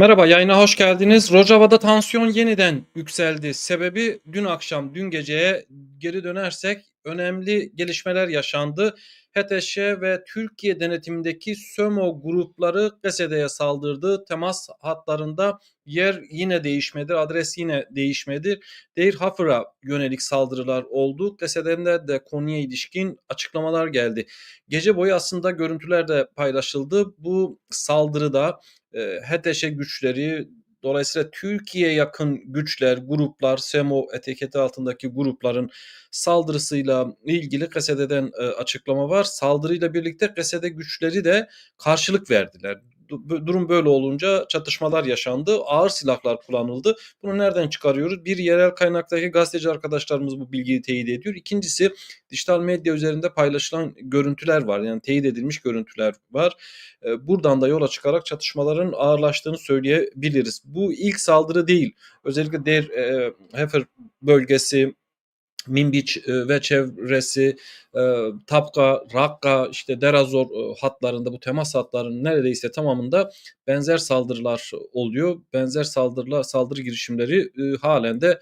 Merhaba, yayına hoş geldiniz. Rojava'da tansiyon yeniden yükseldi. Sebebi dün akşam, dün geceye geri dönersek önemli gelişmeler yaşandı. HTŞ ve Türkiye denetimindeki SÖMO grupları GESED'ye saldırdı. Temas hatlarında yer yine değişmedi, adres yine değişmedi. Deir Hafır'a yönelik saldırılar oldu. GESED'den de konuya ilişkin açıklamalar geldi. Gece boyu aslında görüntüler de paylaşıldı. Bu saldırıda e, HTŞ güçleri dolayısıyla Türkiye yakın güçler, gruplar, SEMO etiketi altındaki grupların saldırısıyla ilgili KSD'den e, açıklama var. Saldırıyla birlikte KSD güçleri de karşılık verdiler. Du- Durum böyle olunca çatışmalar yaşandı. Ağır silahlar kullanıldı. Bunu nereden çıkarıyoruz? Bir yerel kaynaktaki gazeteci arkadaşlarımız bu bilgiyi teyit ediyor. İkincisi dijital medya üzerinde paylaşılan görüntüler var. Yani teyit edilmiş görüntüler var. E, Buradan da yola çıkarak çatışmaların ağırlaştığını söyleyebiliriz. Bu ilk saldırı değil. Özellikle Der e, Hefer bölgesi, Minbiç e, ve çevresi, e, Tapka, Rakka, işte Derazor e, hatlarında bu temas hatlarının neredeyse tamamında benzer saldırılar oluyor. Benzer saldırılar, saldırı girişimleri halen de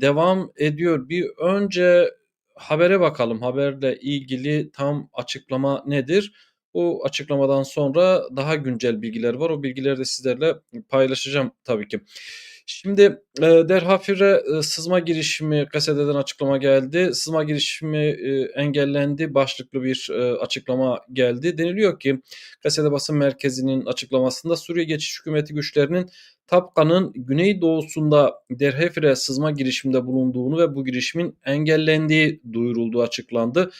devam ediyor. Bir önce habere bakalım. Haberle ilgili tam açıklama nedir? Bu açıklamadan sonra daha güncel bilgiler var. O bilgileri de sizlerle paylaşacağım tabii ki. Şimdi e, Derhafir'e e, sızma girişimi gazeteden açıklama geldi. Sızma girişimi e, engellendi başlıklı bir e, açıklama geldi. Deniliyor ki gazete basın merkezinin açıklamasında Suriye Geçiş Hükümeti güçlerinin Tapka'nın güneydoğusunda Derhafir'e sızma girişiminde bulunduğunu ve bu girişimin engellendiği duyurulduğu açıklandı.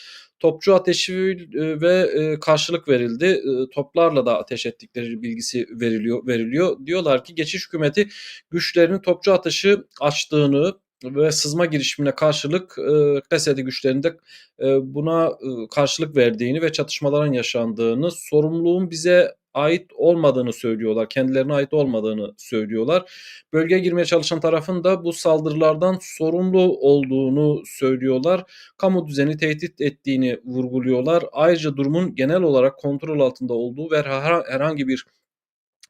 Topçu ateşi ve e, karşılık verildi. E, Toplarla da ateş ettikleri bilgisi veriliyor. veriliyor. Diyorlar ki geçiş hükümeti güçlerinin topçu ateşi açtığını ve sızma girişimine karşılık e, Kesedi güçlerinde e, buna karşılık verdiğini ve çatışmaların yaşandığını, sorumluluğun bize ait olmadığını söylüyorlar. Kendilerine ait olmadığını söylüyorlar. Bölgeye girmeye çalışan tarafın da bu saldırılardan sorumlu olduğunu söylüyorlar. Kamu düzeni tehdit ettiğini vurguluyorlar. Ayrıca durumun genel olarak kontrol altında olduğu ve her- herhangi bir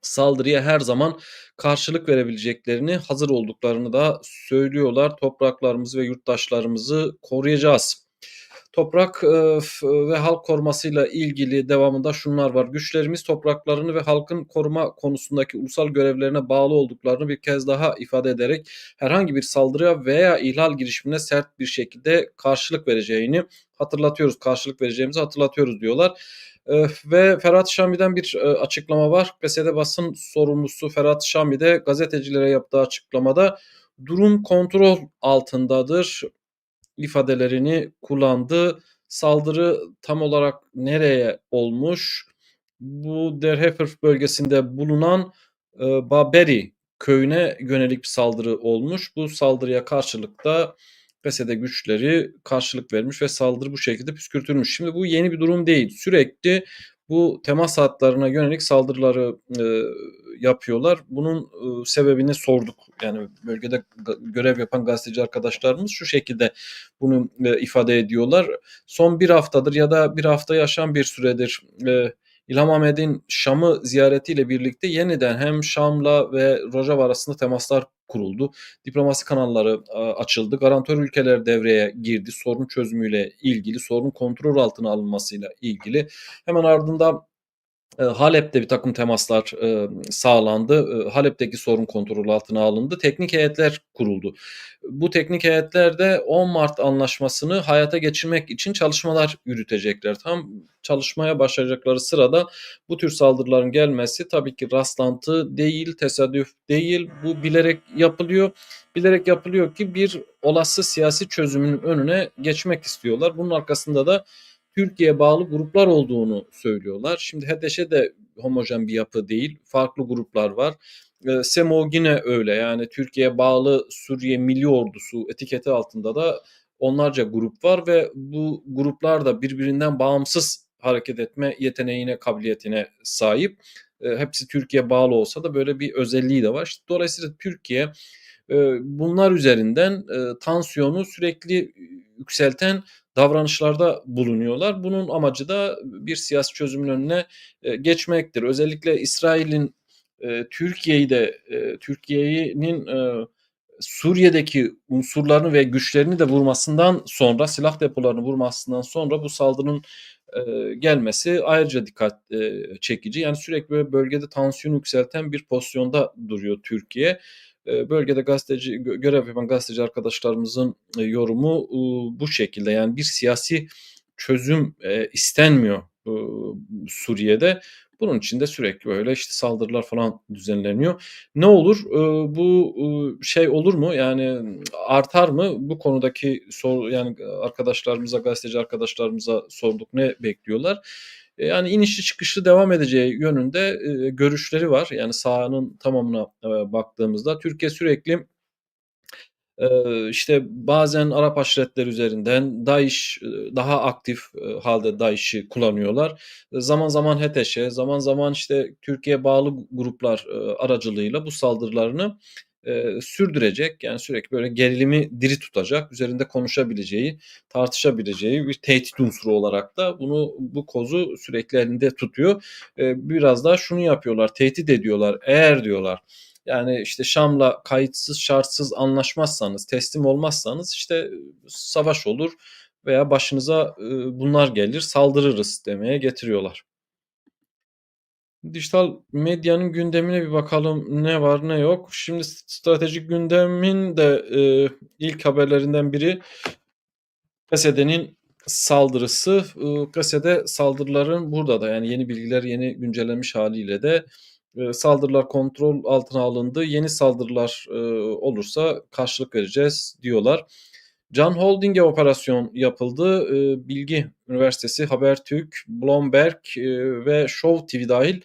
saldırıya her zaman karşılık verebileceklerini, hazır olduklarını da söylüyorlar. Topraklarımızı ve yurttaşlarımızı koruyacağız. Toprak e, ve halk korumasıyla ilgili devamında şunlar var. Güçlerimiz topraklarını ve halkın koruma konusundaki ulusal görevlerine bağlı olduklarını bir kez daha ifade ederek herhangi bir saldırıya veya ihlal girişimine sert bir şekilde karşılık vereceğini hatırlatıyoruz. Karşılık vereceğimizi hatırlatıyoruz diyorlar. E, ve Ferhat Şami'den bir e, açıklama var. PSD basın sorumlusu Ferhat Şami de gazetecilere yaptığı açıklamada durum kontrol altındadır ifadelerini kullandı. Saldırı tam olarak nereye olmuş? Bu Derhefer bölgesinde bulunan e, Baberi köyüne yönelik bir saldırı olmuş. Bu saldırıya karşılık da PSD güçleri karşılık vermiş ve saldırı bu şekilde püskürtülmüş. Şimdi bu yeni bir durum değil. Sürekli bu temas hatlarına yönelik saldırıları e, yapıyorlar. Bunun e, sebebini sorduk. Yani bölgede görev yapan gazeteci arkadaşlarımız şu şekilde bunu e, ifade ediyorlar. Son bir haftadır ya da bir hafta yaşan bir süredir e, İlham Ahmet'in Şam'ı ziyaretiyle birlikte yeniden hem Şam'la ve Rojava arasında temaslar kuruldu. Diplomasi kanalları açıldı. Garantör ülkeler devreye girdi. Sorun çözümüyle ilgili, sorun kontrol altına alınmasıyla ilgili. Hemen ardından Halep'te bir takım temaslar e, sağlandı. E, Halep'teki sorun kontrol altına alındı. Teknik heyetler kuruldu. Bu teknik heyetler de 10 Mart anlaşmasını hayata geçirmek için çalışmalar yürütecekler. Tam çalışmaya başlayacakları sırada bu tür saldırıların gelmesi tabii ki rastlantı değil, tesadüf değil. Bu bilerek yapılıyor. Bilerek yapılıyor ki bir olası siyasi çözümün önüne geçmek istiyorlar. Bunun arkasında da Türkiye bağlı gruplar olduğunu söylüyorlar. Şimdi HDŞ de homojen bir yapı değil. Farklı gruplar var. E, SEMO yine öyle. Yani Türkiye bağlı Suriye Milli Ordusu etiketi altında da onlarca grup var ve bu gruplar da birbirinden bağımsız hareket etme yeteneğine, kabiliyetine sahip. E, hepsi Türkiye bağlı olsa da böyle bir özelliği de var. Dolayısıyla Türkiye e, bunlar üzerinden e, tansiyonu sürekli yükselten davranışlarda bulunuyorlar. Bunun amacı da bir siyasi çözümün önüne e, geçmektir. Özellikle İsrail'in eee, Türkiye'yi de, eee, Türkiye'nin, eee, Suriye'deki unsurlarını ve güçlerini de vurmasından sonra, silah depolarını vurmasından sonra bu saldırının, eee, gelmesi ayrıca dikkat, çekici. Yani sürekli bölgede tansiyonu yükselten bir pozisyonda duruyor Türkiye. Eee, bölgede gazeteci gö görev yapan gazeteci arkadaşlarımızın, eee, yorumu, bu şekilde. Yani bir siyasi çözüm, eee, istenmiyor, Suriye'de. Bunun için de sürekli böyle, işte, saldırılar falan düzenleniyor. Ne olur? Iıı, bu, şey olur mu? Yani artar mı? Bu konudaki sor yani arkadaşlarımıza, gazeteci arkadaşlarımıza sorduk. Ne bekliyorlar? Eee, yani inişli çıkışlı devam edeceği yönünde, eee, görüşleri var. Yani sahanın tamamına, eee, baktığımızda Türkiye sürekli işte, bazen Arap aşiretleri üzerinden DAEŞ, daha aktif, eee, hâlde DAEŞ'i kullanıyorlar. Zaman zaman HETŞ'e, zaman zaman, işte, Türkiye'ye bağlı gruplar, aracılığıyla bu saldırılarını, eee, sürdürecek. Yani sürekli böyle gerilimi diri tutacak, üzerinde konuşabileceği, tartışabileceği bir tehdit unsuru olarak da bunu bu kozu sürekli elinde tutuyor. Eee, biraz da şunu yapıyorlar, tehdit ediyorlar. Eğer diyorlar, yani, işte, Şam'la kayıtsız şartsız anlaşmazsanız, teslim olmazsanız, işte, savaş olur veya başınıza, ııı, bunlar gelir, saldırırız demeye getiriyorlar. Dijital medyanın gündemine bir bakalım ne var ne yok. Şimdi stratejik gündemin de, eee, ilk haberlerinden biri PESED'in saldırısı. Iıı, PESED'e saldırıların burada da yani yeni bilgiler, yeni güncellenmiş hâliyle de, eee, saldırılar kontrol altına alındı. Yeni saldırılar, ııı, olursa karşılık vereceğiz diyorlar. Can Holding'e operasyon yapıldı. Iıı, Bilgi Üniversitesi, Habertürk, Bloomberg, eee, ve Show TV dâhil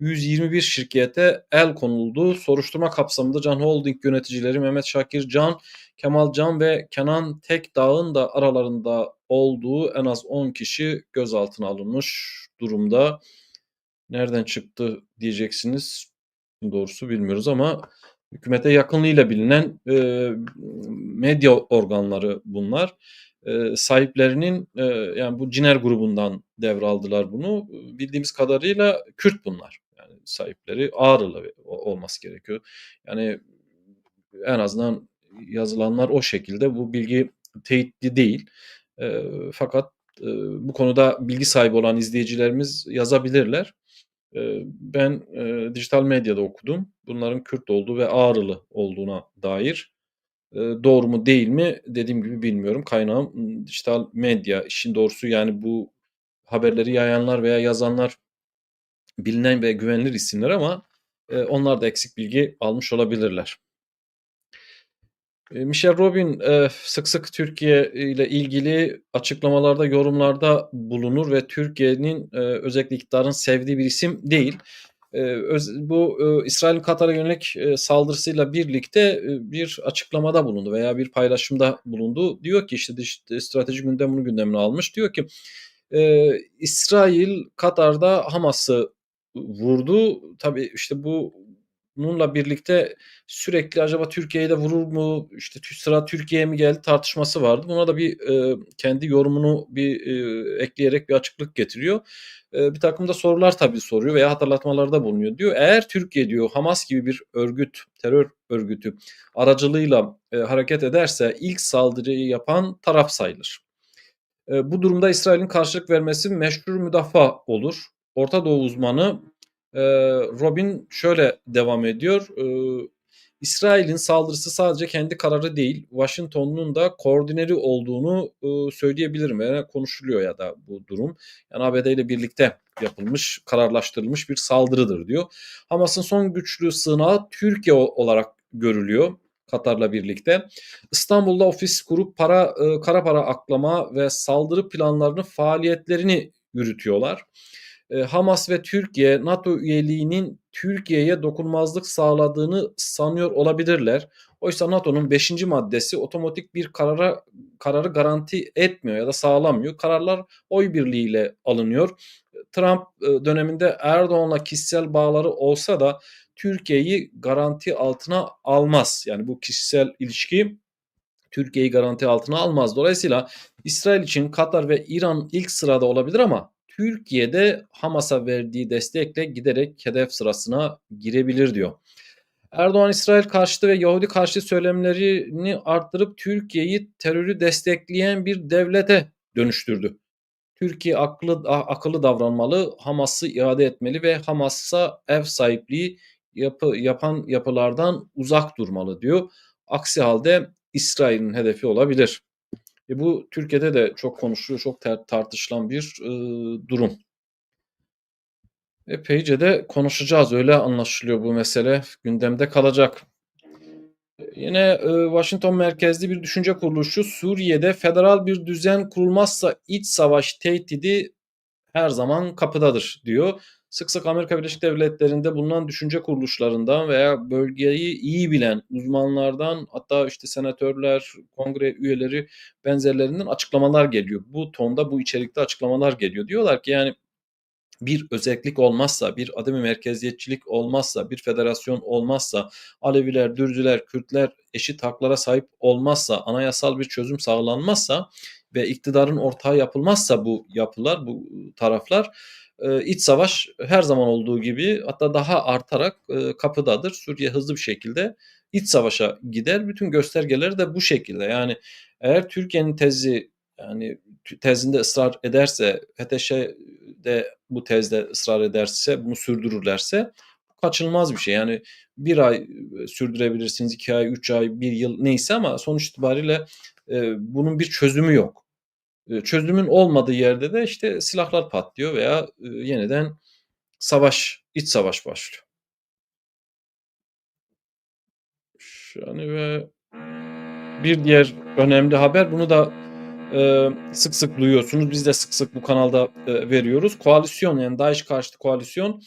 121 şirkete el konuldu. Soruşturma kapsamında Can Holding yöneticileri Mehmet Şakir Can, Kemal Can ve Kenan Tekdağ'ın da aralarında olduğu en az 10 kişi gözaltına alınmış durumda. Nereden çıktı diyeceksiniz. Doğrusu bilmiyoruz ama hükümete yakınlığıyla bilinen, eee, medya organları bunlar. Eee, sahiplerinin, eee, yani bu Ciner grubundan devraldılar bunu. Bildiğimiz kadarıyla Kürt bunlar. Yani sahipleri Ağrılı olması gerekiyor. Yani en azından yazılanlar o şekilde. Bu bilgi teyitli değil. Eee, fakat, ııı, bu konuda bilgi sahibi olan izleyicilerimiz yazabilirler. Eee, ben, eee, dijital medyada okudum. Bunların Kürt olduğu ve Ağrılı olduğuna dair. Eee, doğru mu değil mi dediğim gibi bilmiyorum. Kaynağım, dijital medya. İşin doğrusu yani bu haberleri yayanlar veya yazanlar bilinen ve güvenilir isimler ama, eee, onlar da eksik bilgi almış olabilirler. Eee, Michelle Robin, eee, sık sık Türkiye ile ilgili açıklamalarda, yorumlarda bulunur ve Türkiye'nin, eee, özellikle iktidarın sevdiği bir isim değil. Öz bu, İsrail'in Katar'a yönelik, saldırısıyla birlikte, bir açıklamada bulundu veya bir paylaşımda bulundu. Diyor ki, işte, strateji gündem bunu gündemine almış. Diyor ki, İsrail Katar'da Hamas'ı vurdu. Tabii, işte, bununla birlikte sürekli acaba Türkiye'yi de vurur mu, işte, sıra Türkiye'ye mi geldi tartışması vardı. Buna da bir, eee, kendi yorumunu bir, eee, ekleyerek bir açıklık getiriyor. Eee, birtakım da sorular tabii soruyor veya hatırlatmalarda bulunuyor. Diyor, eğer Türkiye diyor Hamas gibi bir örgüt, terör örgütü aracılığıyla, eee, hareket ederse ilk saldırıyı yapan taraf sayılır. Eee, bu durumda İsrail'in karşılık vermesi meşru müdafaa olur. Orta Doğu uzmanı, eee, Robin şöyle devam ediyor. Iıı, İsrail'in saldırısı sadece kendi kararı değil, Washington'un da koordineli olduğunu, ııı, söyleyebilirim ve konuşuluyor ya da bu durum. Yani ABD ile birlikte yapılmış, kararlaştırılmış bir saldırıdır diyor. Hamas'ın son güçlü sığınağı Türkiye olarak görülüyor Katar'la birlikte. İstanbul'da ofis kurup para, ııı, kara para aklama ve saldırı planlarını, faaliyetlerini yürütüyorlar. Eee, Hamas ve Türkiye NATO üyeliğinin Türkiye'ye dokunulmazlık sağladığını sanıyor olabilirler. Oysa NATO'nun 5. maddesi otomatik bir karara kararı garanti etmiyor ya da sağlamıyor. Kararlar oy birliğiyle alınıyor. Trump, ııı, döneminde Erdoğan'la kişisel bağları olsa da Türkiye'yi garanti altına almaz. Yani bu kişisel ilişki Türkiye'yi garanti altına almaz. Dolayısıyla İsrail için Katar ve İran ilk sırada olabilir ama Türkiye de Hamas'a verdiği destekle giderek hedef sırasına girebilir diyor. Erdoğan İsrail karşıtı ve Yahudi karşıtı söylemlerini arttırıp Türkiye'yi terörü destekleyen bir devlete dönüştürdü. Türkiye akıllı, akıllı davranmalı, Hamas'ı iade etmeli ve Hamas'a ev sahipliği yapı, yapan yapılardan uzak durmalı diyor. Aksi halde İsrail'in hedefi olabilir. E bu Türkiye'de de çok konuşuluyor, çok tartışılan bir e, durum. Epeyce de konuşacağız. Öyle anlaşılıyor bu mesele. Gündemde kalacak. Yine e, Washington merkezli bir düşünce kuruluşu Suriye'de federal bir düzen kurulmazsa iç savaş tehdidi her zaman kapıdadır diyor. Sık sık Amerika Birleşik Devletleri'nde bulunan düşünce kuruluşlarından veya bölgeyi iyi bilen uzmanlardan hatta işte senatörler, kongre üyeleri benzerlerinden açıklamalar geliyor. Bu tonda bu içerikte açıklamalar geliyor. Diyorlar ki yani bir özellik olmazsa, bir ademi merkeziyetçilik olmazsa, bir federasyon olmazsa, Aleviler, Dürzüler, Kürtler eşit haklara sahip olmazsa, anayasal bir çözüm sağlanmazsa ve iktidarın ortağı yapılmazsa bu yapılar, bu taraflar iç savaş her zaman olduğu gibi hatta daha artarak kapıdadır. Suriye hızlı bir şekilde iç savaşa gider. Bütün göstergeleri de bu şekilde. Yani eğer Türkiye'nin tezi yani tezinde ısrar ederse, HTŞ de bu tezde ısrar ederse, bunu sürdürürlerse kaçınılmaz bir şey. Yani bir ay sürdürebilirsiniz, iki ay, üç ay, bir yıl neyse ama sonuç itibariyle e, bunun bir çözümü yok. Çözümün olmadığı yerde de işte silahlar patlıyor veya yeniden savaş, iç savaş başlıyor. Yani ve bir diğer önemli haber bunu da e, sık sık duyuyorsunuz. Biz de sık sık bu kanalda e, veriyoruz. Koalisyon yani DAEŞ karşıtı koalisyon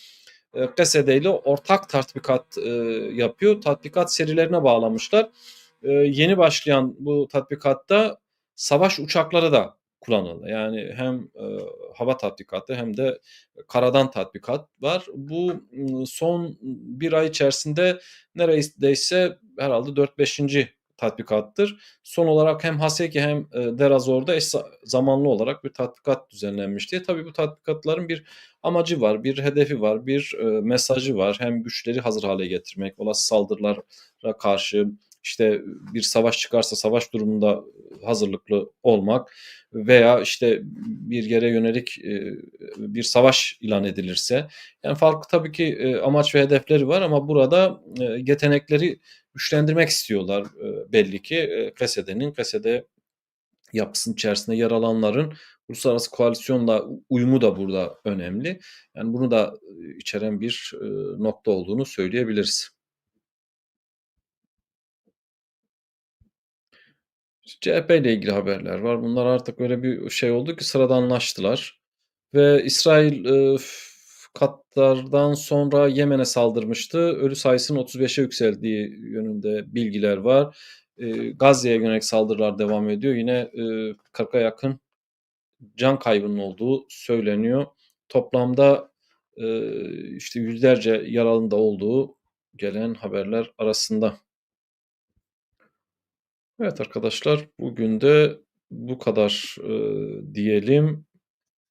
e, KSD ile ortak tatbikat e, yapıyor. Tatbikat serilerine bağlamışlar. E, yeni başlayan bu tatbikatta savaş uçakları da kullanıldı. Yani hem e, hava tatbikatı hem de karadan tatbikat var. Bu son bir ay içerisinde neredeyse herhalde 4-5 tatbikattır. Son olarak hem Haseki hem Derazor'da eş zamanlı olarak bir tatbikat düzenlenmişti. Tabii bu tatbikatların bir amacı var, bir hedefi var, bir mesajı var. Hem güçleri hazır hale getirmek, olası saldırılara karşı işte bir savaş çıkarsa savaş durumunda hazırlıklı olmak veya işte bir yere yönelik e, bir savaş ilan edilirse yani farklı tabii ki amaç ve hedefleri var ama burada yetenekleri güçlendirmek istiyorlar belli ki. KSD'nin, KSD yapısının içerisinde yer alanların uluslararası koalisyonla uyumu da burada önemli. Yani bunu da içeren bir nokta olduğunu söyleyebiliriz. CHP ile ilgili haberler var. Bunlar artık öyle bir şey oldu ki sıradanlaştılar. Ve İsrail e, Katar'dan sonra Yemen'e saldırmıştı. Ölü sayısının 35'e yükseldiği yönünde bilgiler var. E, Gazze'ye yönelik saldırılar devam ediyor. Yine e, 40'a yakın can kaybının olduğu söyleniyor. Toplamda e, işte yüzlerce yaralının da olduğu gelen haberler arasında. Evet arkadaşlar bugün de bu kadar e, diyelim.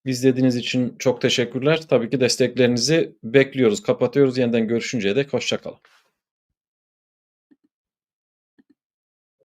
İzlediğiniz için çok teşekkürler. Tabii ki desteklerinizi bekliyoruz. Kapatıyoruz. Yeniden görüşünceye dek hoşçakalın.